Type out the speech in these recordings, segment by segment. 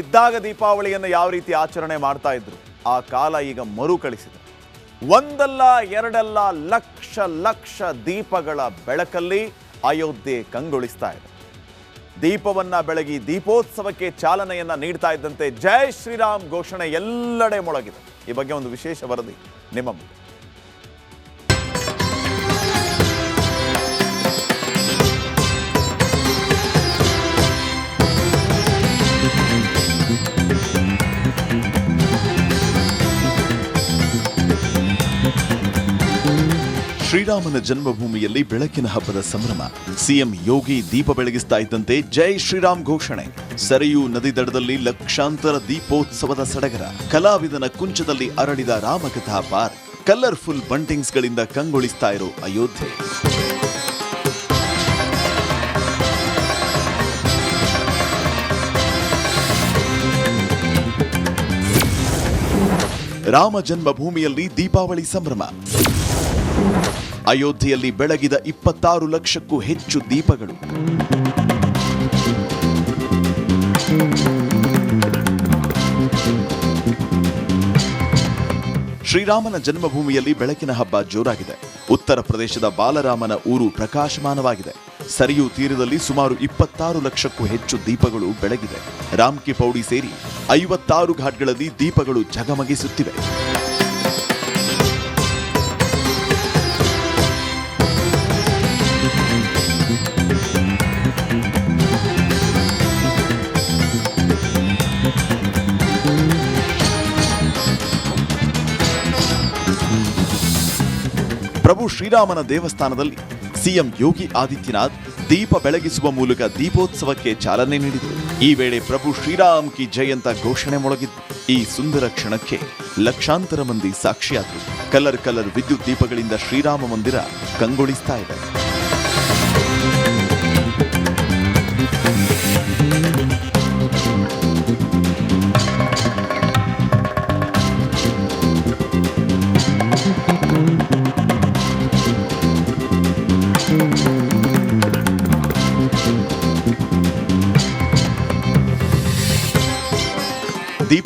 ಇದ್ದಾಗ ದೀಪಾವಳಿಯನ್ನು ಯಾವ ರೀತಿ ಆಚರಣೆ ಮಾಡ್ತಾ ಇದ್ರು? ಆ ಕಾಲ ಈಗ ಮರುಕಳಿಸಿದೆ ಒಂದಲ್ಲ, ಎರಡಲ್ಲ, ಲಕ್ಷ ಲಕ್ಷ ದೀಪಗಳ ಬೆಳಕಲ್ಲಿ ಅಯೋಧ್ಯೆ ಕಂಗೊಳಿಸ್ತಾ ಇದೆ. ದೀಪವನ್ನ ಬೆಳಗಿ ದೀಪೋತ್ಸವಕ್ಕೆ ಚಾಲನೆಯನ್ನ ನೀಡ್ತಾ ಇದ್ದಂತೆ ಜೈ ಶ್ರೀರಾಮ್ ಘೋಷಣೆ ಎಲ್ಲೆಡೆ ಮೊಳಗಿದೆ. ಈ ಬಗ್ಗೆ ಒಂದು ವಿಶೇಷ ವರದಿ ನಿಮ್ಮ ಶ್ರೀರಾಮನ ಜನ್ಮಭೂಮಿಯಲ್ಲಿ ಬೆಳಕಿನ ಹಬ್ಬದ ಸಂಭ್ರಮ. ಸಿಎಂ ಯೋಗಿ ದೀಪ ಬೆಳಗಿಸ್ತಾ ಇದ್ದಂತೆ ಜೈ ಶ್ರೀರಾಮ್ ಘೋಷಣೆ. ಸರಿಯೂ ನದಿ ದಡದಲ್ಲಿ ಲಕ್ಷಾಂತರ ದೀಪೋತ್ಸವದ ಸಡಗರ. ಕಲಾವಿದನ ಕುಂಚದಲ್ಲಿ ಅರಳಿದ ರಾಮಕಥಾ ಪಾರ್ಕ್. ಕಲರ್ಫುಲ್ ಬಂಟಿಂಗ್ಸ್ಗಳಿಂದ ಕಂಗೊಳಿಸ್ತಾ ಇರೋ ಅಯೋಧ್ಯೆ. ರಾಮ ಜನ್ಮಭೂಮಿಯಲ್ಲಿ ದೀಪಾವಳಿ ಸಂಭ್ರಮ. ಅಯೋಧ್ಯೆಯಲ್ಲಿ ಬೆಳಗಿದ ಇಪ್ಪತ್ತಾರು ಲಕ್ಷಕ್ಕೂ ಹೆಚ್ಚು ದೀಪಗಳು. ಶ್ರೀರಾಮನ ಜನ್ಮಭೂಮಿಯಲ್ಲಿ ಬೆಳಕಿನ ಹಬ್ಬ ಜೋರಾಗಿದೆ. ಉತ್ತರ ಪ್ರದೇಶದ ಬಾಲರಾಮನ ಊರು ಪ್ರಕಾಶಮಾನವಾಗಿದೆ. ಸರಿಯು ತೀರದಲ್ಲಿ ಸುಮಾರು ಇಪ್ಪತ್ತಾರು ಲಕ್ಷಕ್ಕೂ ಹೆಚ್ಚು ದೀಪಗಳು ಬೆಳಗಿದೆ. ರಾಮ್ಕಿ ಪೌಡಿ ಸೇರಿ ಐವತ್ತಾರು ಘಾಟ್ಗಳಲ್ಲಿ ದೀಪಗಳು ಝಗಮಗಿಸುತ್ತಿವೆ ಪ್ರಭು ಶ್ರೀರಾಮನ ದೇವಸ್ಥಾನದಲ್ಲಿ ಸಿಎಂ ಯೋಗಿ ಆದಿತ್ಯನಾಥ್ ದೀಪ ಬೆಳಗಿಸುವ ಮೂಲಕ ದೀಪೋತ್ಸವಕ್ಕೆ ಚಾಲನೆ ನೀಡಿದರು. ಈ ವೇಳೆ ಪ್ರಭು ಶ್ರೀರಾಮ್ ಕಿ ಜಯಂತ ಘೋಷಣೆ ಮೊಳಗಿದ್ದು, ಈ ಸುಂದರ ಕ್ಷಣಕ್ಕೆ ಲಕ್ಷಾಂತರ ಮಂದಿ ಸಾಕ್ಷಿಯಾದರು. ಕಲರ್ ಕಲರ್ ವಿದ್ಯುತ್ ದೀಪಗಳಿಂದ ಶ್ರೀರಾಮ ಮಂದಿರ ಕಂಗೊಳಿಸ್ತಾ ಇದೆ.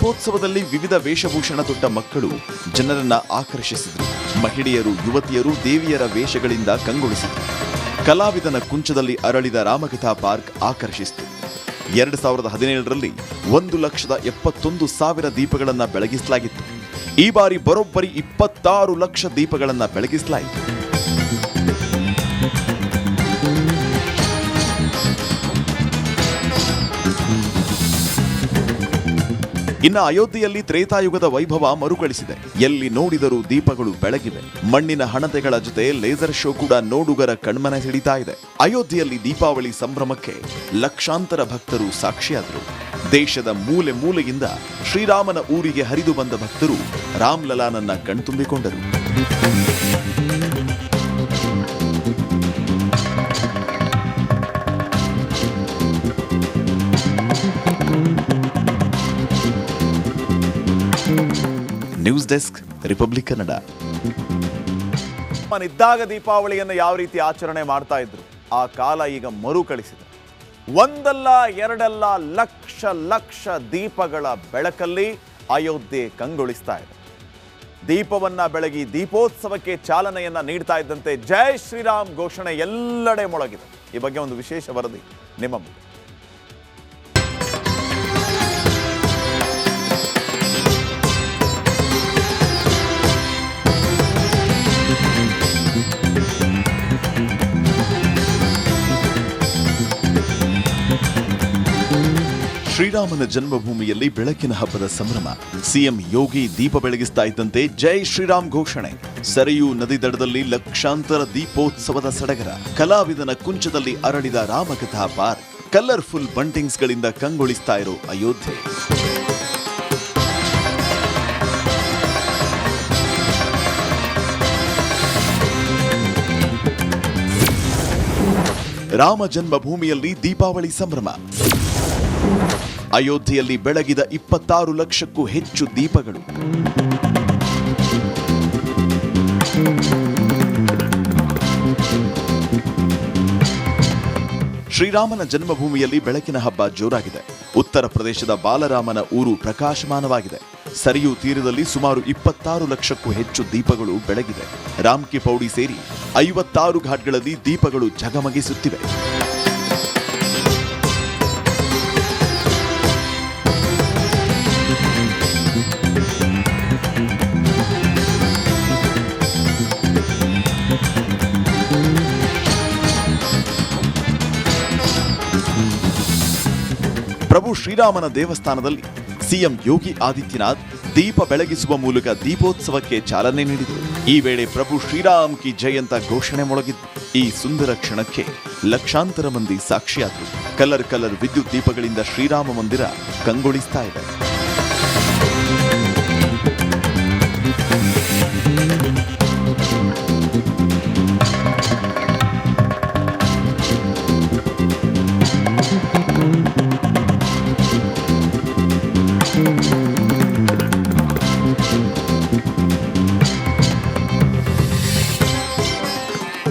ದೀಪೋತ್ಸವದಲ್ಲಿ ವಿವಿಧ ವೇಷಭೂಷಣ ತೊಟ್ಟ ಮಕ್ಕಳು ಜನರನ್ನ ಆಕರ್ಷಿಸಿದರು. ಮಹಿಳೆಯರು, ಯುವತಿಯರು ದೇವಿಯರ ವೇಷಗಳಿಂದ ಕಂಗೊಳಿಸಿದರು. ಕಲಾವಿದನ ಕುಂಚದಲ್ಲಿ ಅರಳಿದ ರಾಮಕಥಾ ಪಾರ್ಕ್ ಆಕರ್ಷಿಸಿತು. ಎರಡು ಸಾವಿರದ ಹದಿನೇಳರಲ್ಲಿ ಒಂದು ಲಕ್ಷದ ಎಪ್ಪತ್ತೊಂದು ಸಾವಿರ ದೀಪಗಳನ್ನು ಬೆಳಗಿಸಲಾಗಿತ್ತು. ಈ ಬಾರಿ ಬರೋಬ್ಬರಿ ಇಪ್ಪತ್ತಾರು ಲಕ್ಷ ದೀಪಗಳನ್ನು ಬೆಳಗಿಸಲಾಯಿತು. ಇನ್ನು ಅಯೋಧ್ಯೆಯಲ್ಲಿ ತ್ರೇತಾಯುಗದ ವೈಭವ ಮರುಕಳಿಸಿದೆ. ಎಲ್ಲಿ ನೋಡಿದರೂ ದೀಪಗಳು ಬೆಳಗಿವೆ. ಮಣ್ಣಿನ ಹಣತೆಗಳ ಜೊತೆ ಲೇಸರ್ ಶೋ ಕೂಡ ನೋಡುಗರ ಕಣ್ಮನ ಹಿಡಿತಾ ಇದೆ. ಅಯೋಧ್ಯೆಯಲ್ಲಿ ದೀಪಾವಳಿ ಸಂಭ್ರಮಕ್ಕೆ ಲಕ್ಷಾಂತರ ಭಕ್ತರು ಸಾಕ್ಷಿಯಾದರು. ದೇಶದ ಮೂಲೆ ಮೂಲೆಯಿಂದ ಶ್ರೀರಾಮನ ಊರಿಗೆ ಹರಿದು ಬಂದ ಭಕ್ತರು ರಾಮ್ಲಲಾನನ್ನ ಕಣ್ತುಂಬಿಕೊಂಡರು. News desk, Republic Kannada. ಇದ್ದಾಗ ದೀಪಾವಳಿಯನ್ನು ಯಾವ ರೀತಿ ಆಚರಣೆ ಮಾಡ್ತಾ ಇದ್ರು? ಆ ಕಾಲ ಈಗ ಮರುಕಳಿಸಿದೆ ಒಂದಲ್ಲ, ಎರಡಲ್ಲ, ಲಕ್ಷ ಲಕ್ಷ ದೀಪಗಳ ಬೆಳಕಲ್ಲಿ ಅಯೋಧ್ಯೆ ಕಂಗೊಳಿಸ್ತಾ ಇದೆ. ದೀಪವನ್ನ ಬೆಳಗಿ ದೀಪೋತ್ಸವಕ್ಕೆ ಚಾಲನೆಯನ್ನ ನೀಡ್ತಾ ಇದ್ದಂತೆ ಜೈ ಶ್ರೀರಾಮ್ ಘೋಷಣೆ ಎಲ್ಲೆಡೆ ಮೊಳಗಿದೆ. ಈ ಬಗ್ಗೆ ಒಂದು ವಿಶೇಷ ವರದಿ ನಿಮ್ಮ ಮುಂದೆ. ಶ್ರೀರಾಮನ ಜನ್ಮಭೂಮಿಯಲ್ಲಿ ಬೆಳಕಿನ ಹಬ್ಬದ ಸಂಭ್ರಮ. ಸಿಎಂ ಯೋಗಿ ದೀಪ ಬೆಳಗಿಸ್ತಾ ಇದ್ದಂತೆ ಜೈ ಶ್ರೀರಾಮ್ ಘೋಷಣೆ. ಸರಿಯೂ ನದಿ ದಡದಲ್ಲಿ ಲಕ್ಷಾಂತರ ದೀಪೋತ್ಸವದ ಸಡಗರ. ಕಲಾವಿದನ ಕುಂಚದಲ್ಲಿ ಅರಳಿದ ರಾಮಕಥಾ ಪಾರ್ಕ್. ಕಲರ್ಫುಲ್ ಬಂಟಿಂಗ್ಸ್ಗಳಿಂದ ಕಂಗೊಳಿಸ್ತಾ ಇರೋ ಅಯೋಧ್ಯೆ. ರಾಮ ಜನ್ಮಭೂಮಿಯಲ್ಲಿ ದೀಪಾವಳಿ ಸಂಭ್ರಮ. ಅಯೋಧ್ಯೆಯಲ್ಲಿ ಬೆಳಗಿದ ಇಪ್ಪತ್ತಾರು ಲಕ್ಷಕ್ಕೂ ಹೆಚ್ಚು ದೀಪಗಳು. ಶ್ರೀರಾಮನ ಜನ್ಮಭೂಮಿಯಲ್ಲಿ ಬೆಳಕಿನ ಹಬ್ಬ ಜೋರಾಗಿದೆ. ಉತ್ತರ ಪ್ರದೇಶದ ಬಾಲರಾಮನ ಊರು ಪ್ರಕಾಶಮಾನವಾಗಿದೆ. ಸರಿಯು ತೀರದಲ್ಲಿ ಸುಮಾರು ಇಪ್ಪತ್ತಾರು ಲಕ್ಷಕ್ಕೂ ಹೆಚ್ಚು ದೀಪಗಳು ಬೆಳಗಿದೆ. ರಾಮ್ಕಿ ಪೌಡಿ ಸೇರಿ ಐವತ್ತಾರು ಘಾಟ್ಗಳಲ್ಲಿ ದೀಪಗಳು ಝಗಮಗಿಸುತ್ತಿವೆ. ಪ್ರಭು ಶ್ರೀರಾಮನ ದೇವಸ್ಥಾನದಲ್ಲಿ ಸಿಎಂ ಯೋಗಿ ಆದಿತ್ಯನಾಥ್ ದೀಪ ಬೆಳಗಿಸುವ ಮೂಲಕ ದೀಪೋತ್ಸವಕ್ಕೆ ಚಾಲನೆ ನೀಡಿದರು. ಈ ವೇಳೆ ಪ್ರಭು ಶ್ರೀರಾಮ್ ಕಿ ಜಯಂತ ಘೋಷಣೆ ಮೊಳಗಿದ್ದು, ಈ ಸುಂದರ ಕ್ಷಣಕ್ಕೆ ಲಕ್ಷಾಂತರ ಮಂದಿ ಸಾಕ್ಷಿಯಾದರು. ಕಲರ್ ಕಲರ್ ವಿದ್ಯುತ್ ದೀಪಗಳಿಂದ ಶ್ರೀರಾಮ ಮಂದಿರ ಕಂಗೊಳಿಸ್ತಾ ಇದೆ.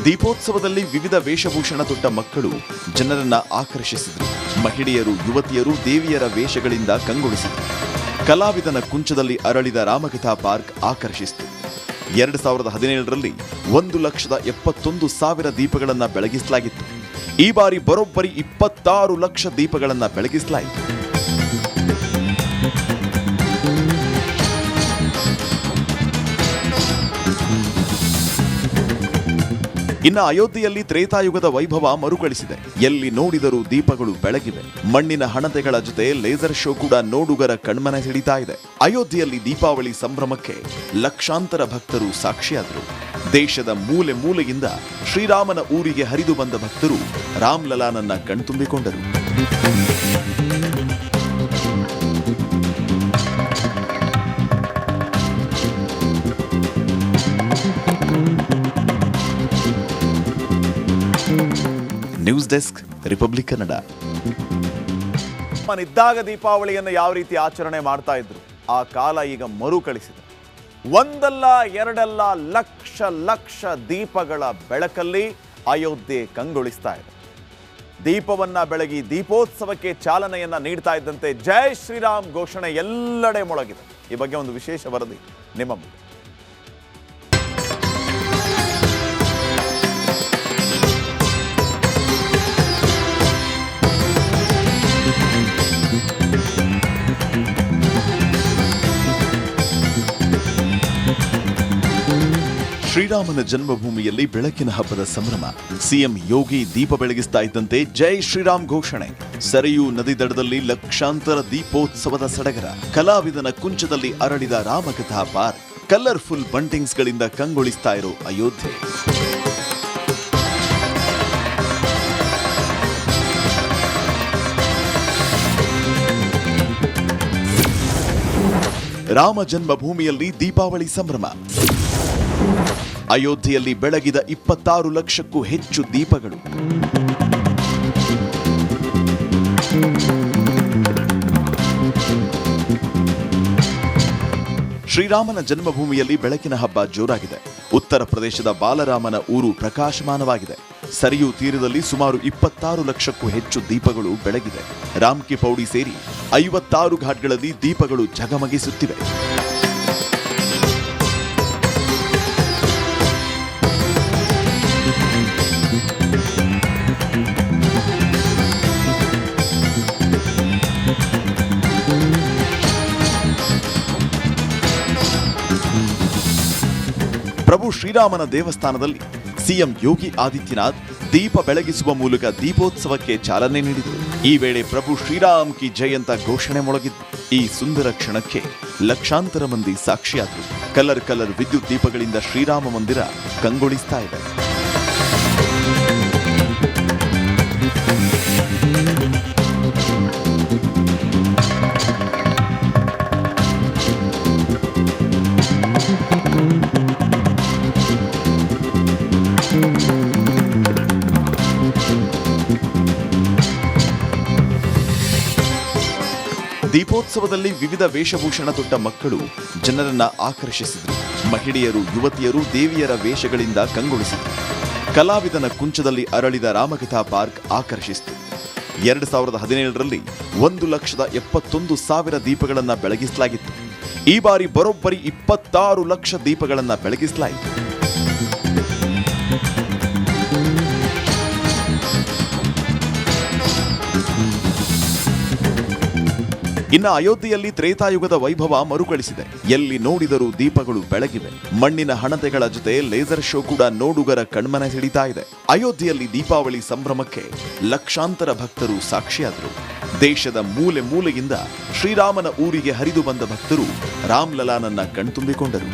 ದೀಪೋತ್ಸವದಲ್ಲಿ ವಿವಿಧ ವೇಷಭೂಷಣ ತೊಟ್ಟ ಮಕ್ಕಳು ಜನರನ್ನ ಆಕರ್ಷಿಸಿದರು. ಮಹಿಳೆಯರು, ಯುವತಿಯರು ದೇವಿಯರ ವೇಷಗಳಿಂದ ಕಂಗೊಳಿಸಿದರು. ಕಲಾವಿದನ ಕುಂಚದಲ್ಲಿ ಅರಳಿದ ರಾಮಕಥಾ ಪಾರ್ಕ್ ಆಕರ್ಷಿಸಿತು. ಎರಡು ಸಾವಿರದ ಹದಿನೇಳರಲ್ಲಿ ಒಂದು ಲಕ್ಷದ ಎಪ್ಪತ್ತೊಂದು ಸಾವಿರ ದೀಪಗಳನ್ನು ಬೆಳಗಿಸಲಾಗಿತ್ತು. ಈ ಬಾರಿ ಬರೋಬ್ಬರಿ ಇಪ್ಪತ್ತಾರು ಲಕ್ಷ ದೀಪಗಳನ್ನು ಬೆಳಗಿಸಲಾಯಿತು. ಇನ್ನು ಅಯೋಧ್ಯೆಯಲ್ಲಿ ತ್ರೇತಾಯುಗದ ವೈಭವ ಮರುಕಳಿಸಿದೆ. ಎಲ್ಲಿ ನೋಡಿದರೂ ದೀಪಗಳು ಬೆಳಗಿವೆ. ಮಣ್ಣಿನ ಹಣತೆಗಳ ಜೊತೆ ಲೇಸರ್ ಶೋ ಕೂಡ ನೋಡುಗರ ಕಣ್ಮನ ಹಿಡಿತಾ ಇದೆ. ಅಯೋಧ್ಯೆಯಲ್ಲಿ ದೀಪಾವಳಿ ಸಂಭ್ರಮಕ್ಕೆ ಲಕ್ಷಾಂತರ ಭಕ್ತರು ಸಾಕ್ಷಿಯಾದರು. ದೇಶದ ಮೂಲೆ ಮೂಲೆಯಿಂದ ಶ್ರೀರಾಮನ ಊರಿಗೆ ಹರಿದು ಬಂದ ಭಕ್ತರು ರಾಮ್ ಲಲಾನನ್ನ ಕಣ್ತುಂಬಿಕೊಂಡರು. News desk, Republic Kannada. ಮನಿದ್ದಾಗ ದೀಪಾವಳಿಯನ್ನು ಯಾವ ರೀತಿ ಆಚರಣೆ ಮಾಡ್ತಾ ಇದ್ರು? ಆ ಕಾಲ ಈಗ ಮರುಕಳಿಸಿದೆ. ಒಂದಲ್ಲ, ಎರಡಲ್ಲ, ಲಕ್ಷ ಲಕ್ಷ ದೀಪಗಳ ಬೆಳಕಲ್ಲಿ ಅಯೋಧ್ಯೆ ಕಂಗೊಳಿಸ್ತಾ ಇದೆ. ದೀಪವನ್ನ ಬೆಳಗಿ ದೀಪೋತ್ಸವಕ್ಕೆ ಚಾಲನೆಯನ್ನ ನೀಡ್ತಾ ಇದ್ದಂತೆ ಜೈ ಶ್ರೀರಾಮ್ ಘೋಷಣೆ ಎಲ್ಲೆಡೆ ಮೊಳಗಿದೆ. ಈ ಬಗ್ಗೆ ಒಂದು ವಿಶೇಷ ವರದಿ ನಿಮ್ಮ ಶ್ರೀರಾಮನ ಜನ್ಮಭೂಮಿಯಲ್ಲಿ ಬೆಳಕಿನ ಹಬ್ಬದ ಸಂಭ್ರಮ. ಸಿಎಂ ಯೋಗಿ ದೀಪ ಬೆಳಗಿಸ್ತಾ ಇದ್ದಂತೆ ಜೈ ಶ್ರೀರಾಮ್ ಘೋಷಣೆ. ಸರಿಯೂ ನದಿ ದಡದಲ್ಲಿ ಲಕ್ಷಾಂತರ ದೀಪೋತ್ಸವದ ಸಡಗರ. ಕಲಾವಿದನ ಕುಂಚದಲ್ಲಿ ಅರಳಿದ ರಾಮಕಥಾ ಪಾರ್ಕ್. ಕಲರ್ಫುಲ್ ಬಂಟಿಂಗ್ಸ್ಗಳಿಂದ ಕಂಗೊಳಿಸ್ತಾ ಇರೋ ಅಯೋಧ್ಯೆ. ರಾಮ ಜನ್ಮಭೂಮಿಯಲ್ಲಿ ದೀಪಾವಳಿ ಸಂಭ್ರಮ. ಅಯೋಧ್ಯೆಯಲ್ಲಿ ಬೆಳಗಿದ ಇಪ್ಪತ್ತಾರು ಲಕ್ಷಕ್ಕೂ ಹೆಚ್ಚು ದೀಪಗಳು. ಶ್ರೀರಾಮನ ಜನ್ಮಭೂಮಿಯಲ್ಲಿ ಬೆಳಕಿನ ಹಬ್ಬ ಜೋರಾಗಿದೆ. ಉತ್ತರ ಪ್ರದೇಶದ ಬಾಲರಾಮನ ಊರು ಪ್ರಕಾಶಮಾನವಾಗಿದೆ. ಸರಿಯು ತೀರದಲ್ಲಿ ಸುಮಾರು ಇಪ್ಪತ್ತಾರು ಲಕ್ಷಕ್ಕೂ ಹೆಚ್ಚು ದೀಪಗಳು ಬೆಳಗಿದೆ. ರಾಮ್ಕಿ ಪೌಡಿ ಸೇರಿ ಐವತ್ತಾರು ಘಾಟ್ಗಳಲ್ಲಿ ದೀಪಗಳು ಝಗಮಗಿಸುತ್ತಿವೆ ಶ್ರೀರಾಮನ ದೇವಸ್ಥಾನದಲ್ಲಿ ಸಿಎಂ ಯೋಗಿ ಆದಿತ್ಯನಾಥ್ ದೀಪ ಬೆಳಗಿಸುವ ಮೂಲಕ ದೀಪೋತ್ಸವಕ್ಕೆ ಚಾಲನೆ ನೀಡಿದರು. ಈ ವೇಳೆ ಪ್ರಭು ಶ್ರೀರಾಮ್ ಕಿ ಜಯಂತ ಘೋಷಣೆ ಮೊಳಗಿದ್ದು, ಈ ಸುಂದರ ಕ್ಷಣಕ್ಕೆ ಲಕ್ಷಾಂತರ ಮಂದಿ ಸಾಕ್ಷಿಯಾದರು. ಕಲರ್ ಕಲರ್ ವಿದ್ಯುತ್ ದೀಪಗಳಿಂದ ಶ್ರೀರಾಮ ಮಂದಿರ ಕಂಗೊಳಿಸ್ತಾ ಇದೆ. ದೀಪೋತ್ಸವದಲ್ಲಿ ವಿವಿಧ ವೇಷಭೂಷಣ ತೊಟ್ಟ ಮಕ್ಕಳು ಜನರನ್ನ ಆಕರ್ಷಿಸಿದರು. ಮಹಿಳೆಯರು, ಯುವತಿಯರು ದೇವಿಯರ ವೇಷಗಳಿಂದ ಕಂಗೊಳಿಸಿದರು. ಕಲಾವಿದನ ಕುಂಚದಲ್ಲಿ ಅರಳಿದ ರಾಮಕಥಾ ಪಾರ್ಕ್ ಆಕರ್ಷಿಸಿತು. ಎರಡು ಸಾವಿರದ ಹದಿನೇಳರಲ್ಲಿ ಒಂದು ಲಕ್ಷದ ಎಪ್ಪತ್ತೊಂದು ಸಾವಿರ ದೀಪಗಳನ್ನು ಬೆಳಗಿಸಲಾಗಿತ್ತು. ಈ ಬಾರಿ ಬರೋಬ್ಬರಿ ಇಪ್ಪತ್ತಾರು ಲಕ್ಷ ದೀಪಗಳನ್ನು ಬೆಳಗಿಸಲಾಯಿತು. ಇನ್ನು ಅಯೋಧ್ಯೆಯಲ್ಲಿ ತ್ರೇತಾಯುಗದ ವೈಭವ ಮರುಕಳಿಸಿದೆ. ಎಲ್ಲಿ ನೋಡಿದರೂ ದೀಪಗಳು ಬೆಳಗಿವೆ. ಮಣ್ಣಿನ ಹಣತೆಗಳ ಜೊತೆ ಲೇಸರ್ ಶೋ ಕೂಡ ನೋಡುಗರ ಕಣ್ಮನ ಹಿಡಿತಾ ಇದೆ. ಅಯೋಧ್ಯೆಯಲ್ಲಿ ದೀಪಾವಳಿ ಸಂಭ್ರಮಕ್ಕೆ ಲಕ್ಷಾಂತರ ಭಕ್ತರು ಸಾಕ್ಷಿಯಾದರು. ದೇಶದ ಮೂಲೆ ಮೂಲೆಯಿಂದ ಶ್ರೀರಾಮನ ಊರಿಗೆ ಹರಿದು ಬಂದ ಭಕ್ತರು ರಾಮ್ಲಲಾನನ್ನ ಕಣ್ತುಂಬಿಕೊಂಡರು.